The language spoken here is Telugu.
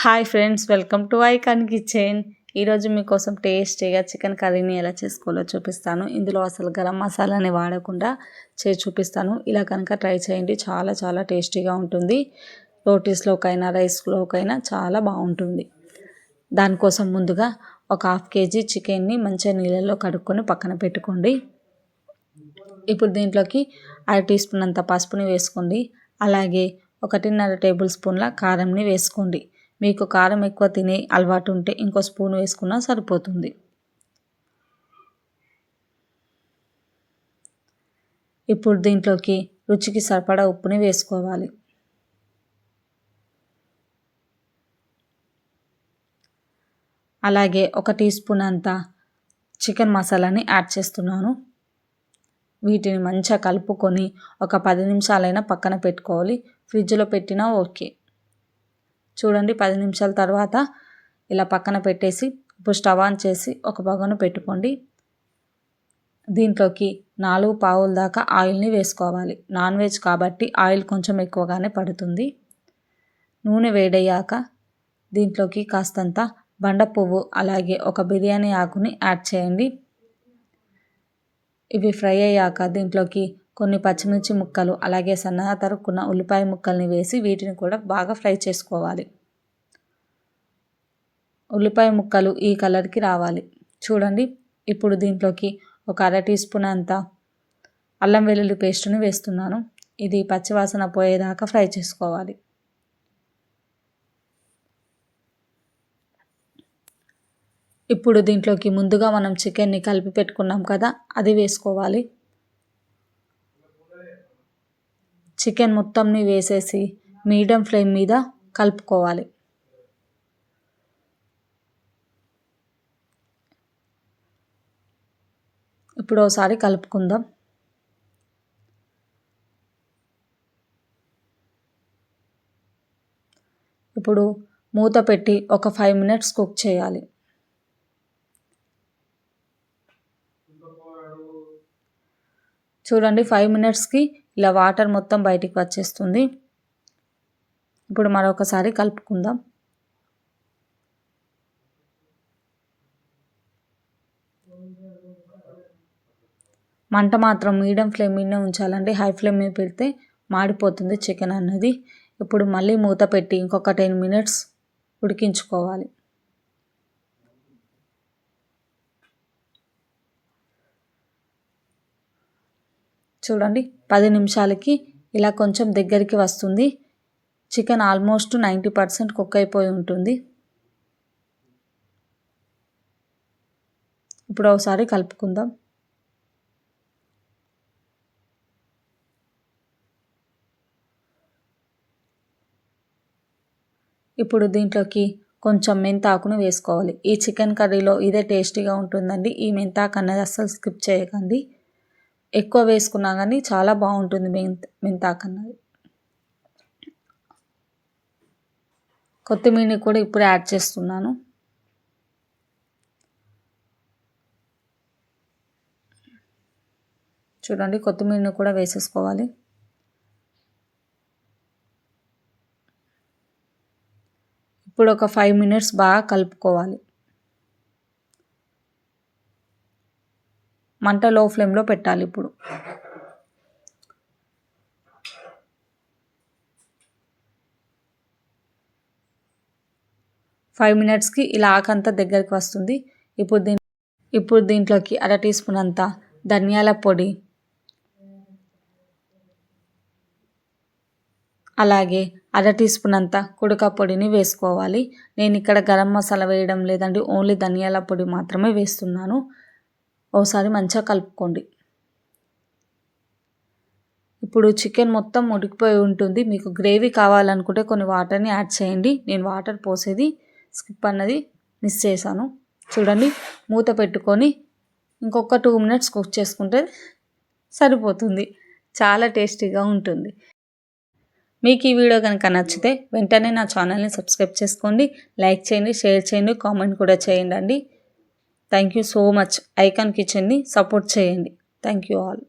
Hi friends welcome to Icon Kitchen. ఈరోజు మీకోసం టేస్టీగా చికెన్ కర్రీని ఎలా చేసుకోవాలో చూపిస్తాను. ఇందులో అసలు గరం మసాలాని వాడకుండా చేసి చూపిస్తాను. ఇలా కనుక ట్రై చేయండి చాలా చాలా టేస్టీగా ఉంటుంది. రోటీస్లోకైనా రైస్లోకైనా చాలా బాగుంటుంది. దానికోసం ముందుగా ఒక హాఫ్ కేజీ చికెన్ని మంచిగా నీళ్ళల్లో కడుక్కొని పక్కన పెట్టుకోండి. ఇప్పుడు దీంట్లోకి అర టీ స్పూన్ అంత పసుపుని వేసుకోండి. అలాగే ఒకటిన్నర టేబుల్ స్పూన్ల కారంని వేసుకోండి. మీకు కారం ఎక్కువ తినే అలవాటు ఉంటే ఇంకో స్పూన్ వేసుకున్నా సరిపోతుంది. ఇప్పుడు దీంట్లోకి రుచికి సరిపడా ఉప్పుని వేసుకోవాలి. అలాగే ఒక టీ స్పూన్ అంత చికెన్ మసాలాని యాడ్ చేస్తున్నాను. వీటిని మంచిగా కలుపుకొని ఒక పది నిమిషాలైనా పక్కన పెట్టుకోవాలి. ఫ్రిడ్జ్లో పెట్టినా ఓకే. చూడండి పది నిమిషాల తర్వాత ఇలా పక్కన పెట్టేసి ఇప్పుడు స్టవ్ ఆన్ చేసి ఒక పొగను పెట్టుకోండి. దీంట్లోకి నాలుగు పావుల దాకా ఆయిల్ని వేసుకోవాలి. నాన్ వెజ్ కాబట్టి ఆయిల్ కొంచెం ఎక్కువగానే పడుతుంది. నూనె వేడయ్యాక దీంట్లోకి కాస్తంత బండ పువ్వు అలాగే ఒక బిర్యానీ ఆకుని యాడ్ చేయండి. ఇవి ఫ్రై అయ్యాక దీంట్లోకి కొన్ని పచ్చిమిర్చి ముక్కలు అలాగే సన్నగా తరుక్కున్న ఉల్లిపాయ ముక్కల్ని వేసి వీటిని కూడా బాగా ఫ్రై చేసుకోవాలి. ఉల్లిపాయ ముక్కలు ఈ కలర్కి రావాలి. చూడండి ఇప్పుడు దీంట్లోకి ఒక అర టీ స్పూన్ అంత అల్లం వెల్లుల్లి పేస్ట్ని వేస్తున్నాను. ఇది పచ్చివాసన పోయేదాకా ఫ్రై చేసుకోవాలి. ఇప్పుడు దీంట్లోకి ముందుగా మనం చికెన్ని కలిపి పెట్టుకున్నాం కదా అది వేసుకోవాలి. చికెన్ మొత్తంని వేసేసి మీడియం ఫ్లేమ్ మీద కలుపుకోవాలి. ఇప్పుడు ఒకసారి కలుపుకుందాం. ఇప్పుడు మూత పెట్టి ఒక ఫైవ్ మినిట్స్ కుక్ చేయాలి. చూడండి ఫైవ్ మినిట్స్కి ఇలా వాటర్ మొత్తం బయటికి వచ్చేస్తుంది. ఇప్పుడు మరొకసారి కలుపుకుందాం. మంట మాత్రం మీడియం ఫ్లేమ్ మీద ఉంచాలండి. హై ఫ్లేమ్ మీద పెడితే మాడిపోతుంది చికెన్ అన్నది. ఇప్పుడు మళ్ళీ మూత పెట్టి ఇంకొక టెన్ మినిట్స్ ఉడికించుకోవాలి. చూడండి పది నిమిషాలకి ఇలా కొంచెం దగ్గరికి వస్తుంది. Chicken almost ninety percent cook అయిపోయి ఉంటుంది. ఇప్పుడు ఒకసారి కలుపుకుందాం. ఇప్పుడు దీంట్లోకి కొంచెం మెంతాకును వేసుకోవాలి. ఈ చికెన్ కర్రీలో ఇదే టేస్టీగా ఉంటుందండి. ఈ మెంతాకు అన్నది అస్సలు స్కిప్ చేయకండి. ఎక్కువ వేసుకున్నా కానీ చాలా బాగుంటుంది మెంత మెంతాకు అన్నది. కొత్తిమీరని కూడా ఇప్పుడు యాడ్ చేస్తున్నాను. చూడండి కొత్తిమీరని కూడా వేసేసుకోవాలి. ఇప్పుడు ఒక ఫైవ్ మినిట్స్ బాగా కలుపుకోవాలి. మంట లో ఫ్లేమ్లో పెట్టాలి ఇప్పుడు. ఫైవ్ మినిట్స్కి ఇలా ఆకంతా దగ్గరికి వస్తుంది. ఇప్పుడు దీని ఇప్పుడు దీంట్లోకి అర టీ స్పూన్ అంత ధనియాల పొడి అలాగే అర టీ స్పూన్ అంత కుడక పొడిని వేసుకోవాలి. నేను ఇక్కడ గరం మసాలా వేయడం లేదండి ఓన్లీ ధనియాల పొడి మాత్రమే వేస్తున్నాను. ఒకసారి మంచిగా కలుపుకోండి. ఇప్పుడు చికెన్ మొత్తం ఉడికిపోయి ఉంటుంది. మీకు గ్రేవీ కావాలనుకుంటే కొన్ని వాటర్ని యాడ్ చేయండి. నేను వాటర్ పోసేది స్కిప్ అన్నది మిస్ చేశాను. చూడండి మూత పెట్టుకొని ఇంకొక టూ మినిట్స్ కుక్ చేసుకుంటే సరిపోతుంది. చాలా టేస్టీగా ఉంటుంది. మీకు ఈ వీడియో కనుక నచ్చితే వెంటనే నా ఛానల్ని సబ్స్క్రైబ్ చేసుకోండి. లైక్ చేయండి షేర్ చేయండి కామెంట్ కూడా చేయండి thank you so much Icon కిచెన్ని support చేయండి. Thank you all.